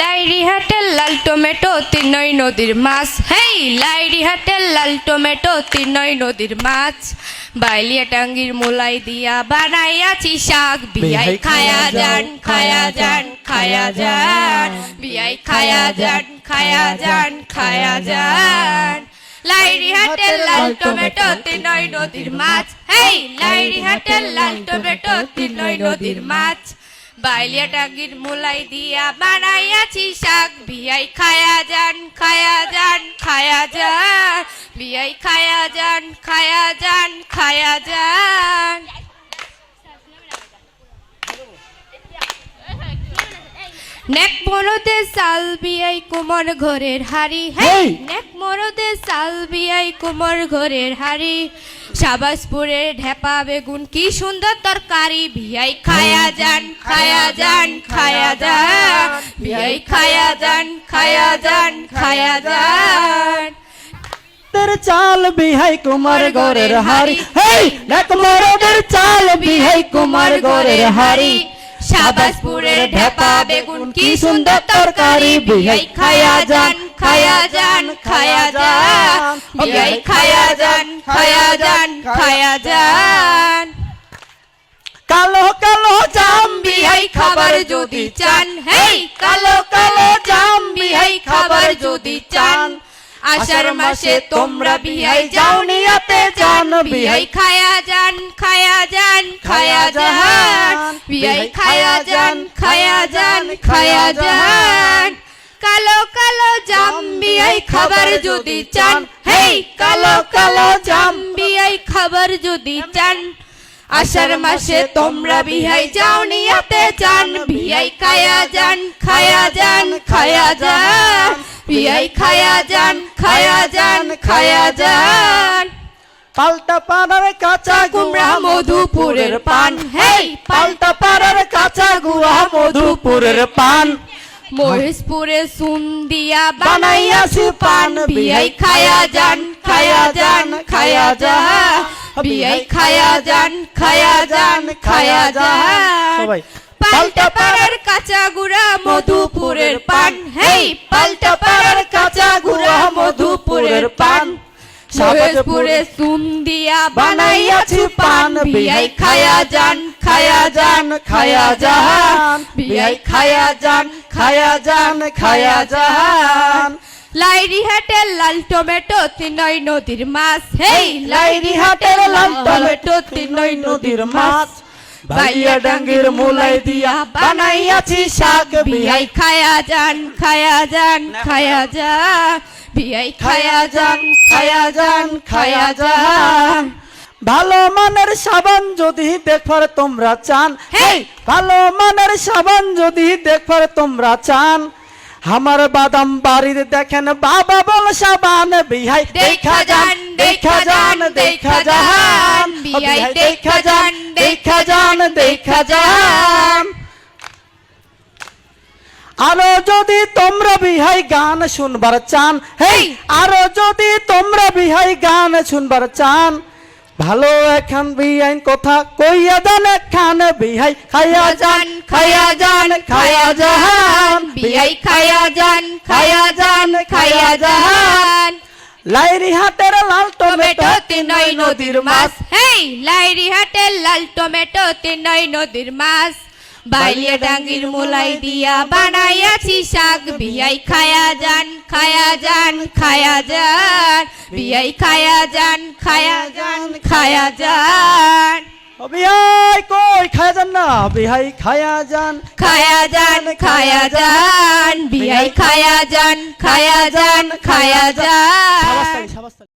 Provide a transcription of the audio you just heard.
লাইরি হাটের লাল টমেটো তিনই নদীর মাছ। হেই লাইরি হাটের লাল টমেটো তিনই নদীর মাছ। বাইলিয়া টাঙ্গির মোলাই দিয়া বানাইয়াছি শাক। বিয়াই খায়া যান খায়া যান খায়া যান। বিয়াই খায়া যান খায়া যান খায়া যান। লাইরি হাটের লাল টমেটো তিনই নদীর মাছ। হেই লাইরি হাটের লাল টমেটো তিনই নদীর মাছ। বাইলিয়া টাঙ্গির মোলাই দিয়া বানাইয়াছি শাক। বিয়াই খায়া যান খায়া যান খায়া যান। বিয়াই খায়া যান খায়া যান খায়া যান। নেক মরদে সাল বিয়াই কুমর ঘরের হাড়ি হেই! নেক মরদে সাল বিয়াই কুমর ঘরের হাড়ি সাবাসপুরের ঢেপা বেগুন কি সুন্দর তরকারি বিয়াই খায়া যান খায়া যান খায়া যান বিয়াই খায়া যান খায়া যান খায়া যান তোর চাল বিহাই কুমার গরের হারি হেই! নেক মরদের চাল বিহাই কুমার গরের হারি ঢেপা বেগুন, কি সুন্দর তরকারি। বিয়াই খায়া যান খায়া যান খায়া যান বিয়াই খায়া যান খায়া যান খায়া যান কালো কালো জাম বিহাই খাবার যদি চান। হেই, কালো কালো জাম বিহাই খাবার যদি চান। আষাঢ় মাসে তোমরা বিহাই যাও নিয়াতে। যান বিহাই খায়া যান খায়া যান খায়া যান বিহাই খায়া যান খায়া যান খায়া যান কালো কালো জাম বিহাই খাবার যদি চান হেই কালো কালো জাম বিহাই খাবার যদি চান আষাঢ় মাসে তোমরা বিহাই যাও নিয়াতে যান বিহাই খায়া যান খায়া যান খায়া যান বিহাই খায়া যান খায়া যান খায়া যান পাল্টা পাড়ার কাঁচা গুড়া মধুপুরের পান। হেই পাল্টা পাড়ার কাঁচা গুড়া মধুপুরের পান। মহেশপুরে সুন্দিয়া বানাইয়াছি পান বিয়াই খায়া যান খায়া যান খায়া যান। বিয়াই খায়া যান খায়া যান খায়া যান। সবাই পাল্টা পাড়ার কাঁচা গুড়া মধুপুরের পান। হেই পাল্টা পাড়ার কাঁচা গুড়া বানাইয়াছি পান বিয়াই খায়া যান খায়া যান খায়া যান বিয়াই খায়া যান খায়া যান খায়া যান। লাইরি হাটের লাল টমেটো তিনই নদীর মাছ। হেই লাইরি হাটের লাল টমেটো তিনই নদীর মাছ। বাইয়া ডাঙ্গির মুলাই দিয়া বানাইয়াছি শাক। বিয়াই খায়া যান খায়া যান খায়া যান বিয়াই খায়া যান খায়া যান খায়া যান। ভালো মানের সাবান যদি দেখবার তোমরা চান! ভালো মানের সাবান যদি দেখবার তোমরা চান। আমার বাদাম বাড়ির দেখেন বাবা বল সাবান। বিহাই দেখা যান দেখা যান দেখা যান। বিয়াই দেখা যান দেখা যান দেখা যান আরও যদি তোমরা বিহাই গান শুনবার চান হেই আরও যদি তোমরা বিহাই গান শুনবার চান ভালো এখন বিহাই কথা কইয়া দেন খান বিহাই খাইয়া যান খাইয়া যান খাইয়া যান বিয়াই খায়া যান খায়া যান খায়া যান। লাইরি হাটের লাল টমেটো তিন তিনই নদীর মাছ। হেই লাইরি হাটের লাল টমেটো তিনই নদীর মাছ। বাইলিয়া ডাঙ্গির মোলাই দিয়া বানাইয়াছি শাক। বিয়াই খায়া যান খায়া যান খায়া যান। বিয়াই খায়া যান খায়া যান খায়া যান। বিহাই কই? খায়া যান না। বিহাই খায়া যান। খায়া যান খায়া যান। বিয়াই খায়া যান খায়া যান খায়া যান।